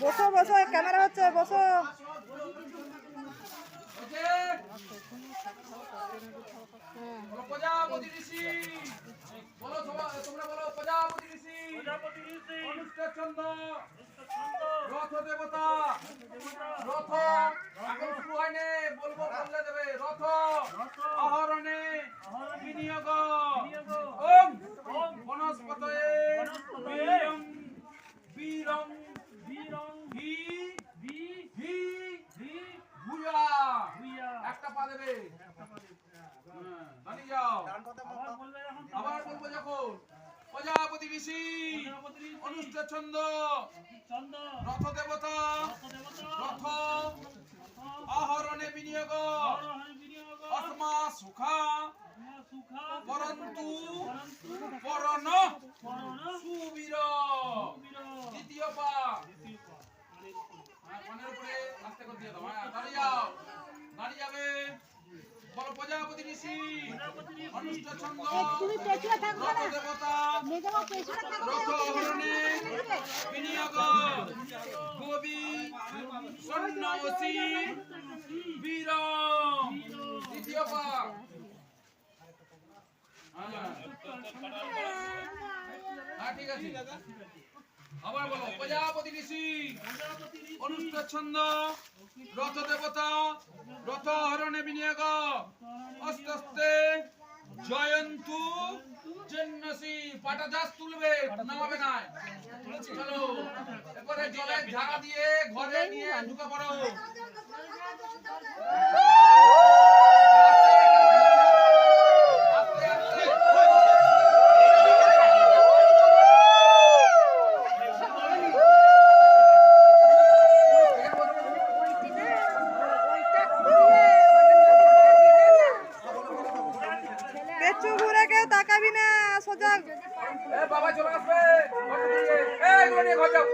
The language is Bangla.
বসো বসো ক্যামেরা হচ্ছে, বসো। রথ দেবতা। রথ শুরু হয়নি, বলব, বললে দেবে। রথ। আহরণে একটা পা দেবে হ্যাঁ, দাঁড়িয়ে যাও আবার বলব যখন প্রজাপতি ঋষি অনুষ্ঠ ছন্দ। রথ দেবতা প্রজাপতি ঋষি অনুষ্ঠ ছন্দ দেবতা বিনিয়োগ সন্ন্যাসী বীর। দ্বিতীয় পা। হ্যাঁ। হ্যাঁ ঠিক আছে। আবার বলো প্রজাপতি ঋষি অনুষ্ঠ ছন্দ রথ দেবতা রথ হরণে বিনিয়োগ। আস্তে আস্তে জয়ন্তু জেন্নসি পাটা জাস তুলবে, নামাবে না চলো এরপরে জলে ঝাড়া দিয়ে ঘরে নিয়ে ঢুকে পড়ো আস্তে আস্তে পেছু ঘুরে কেউ তাকাবি বাবা চলে আসবে এই ঘর যাও